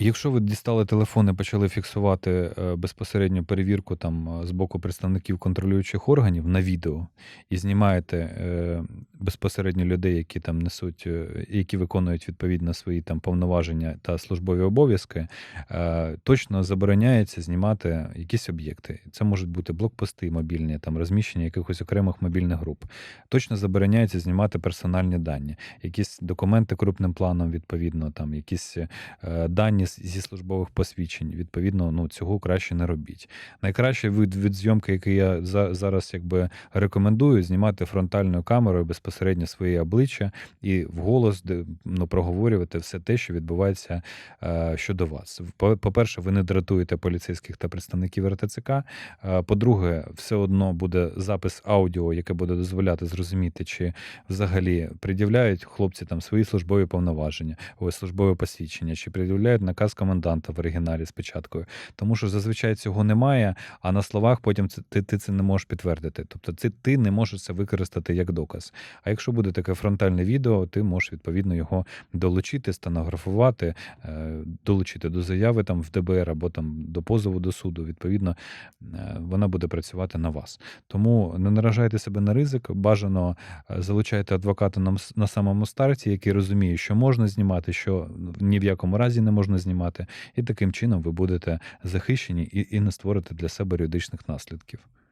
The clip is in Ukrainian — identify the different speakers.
Speaker 1: Якщо ви дістали телефон і почали фіксувати, е, безпосередньо перевірку там, е, з боку представників контролюючих органів на відео і знімаєте, е, безпосередньо людей, які там несуть, е, які виконують відповідно свої там повноваження та службові обов'язки, е, точно забороняється знімати якісь об'єкти. Це можуть бути блокпости мобільні, там розміщення якихось окремих мобільних груп. Точно забороняється знімати персональні дані, якісь документи крупним планом, відповідно, там якісь, е, дані зі службових посвідчень. Відповідно, ну, цього краще не робіть. Найкращий вид від зйомки, який я за зараз якби рекомендую, знімати фронтальною камерою безпосередньо своє обличчя і вголос ну, проговорювати все те, що відбувається е, щодо вас. По- По-перше, ви не дратуєте поліцейських та представників РТЦК. Е, По-друге, все одно буде запис аудіо, яке буде дозволяти зрозуміти, чи взагалі пред'являють хлопці там свої службові повноваження, ось службове посвідчення, чи пред'являють наказ коменданта в оригіналі з печаткою. Тому що зазвичай цього немає, а на словах потім це, ти, ти це не можеш підтвердити. Тобто це ти не можеш це використати як доказ. А якщо буде таке фронтальне відео, ти можеш відповідно його долучити, стенографувати, е, долучити до заяви там в ДБР або там до позову до суду. Відповідно, е, вона буде працювати на вас. Тому не наражайте себе на ризик. Бажано е, залучайте адвоката на, на самому старті, який розуміє, що можна знімати, що ні в якому разі не можна знімати, і таким чином ви будете захищені і, і не створите для себе юридичних наслідків.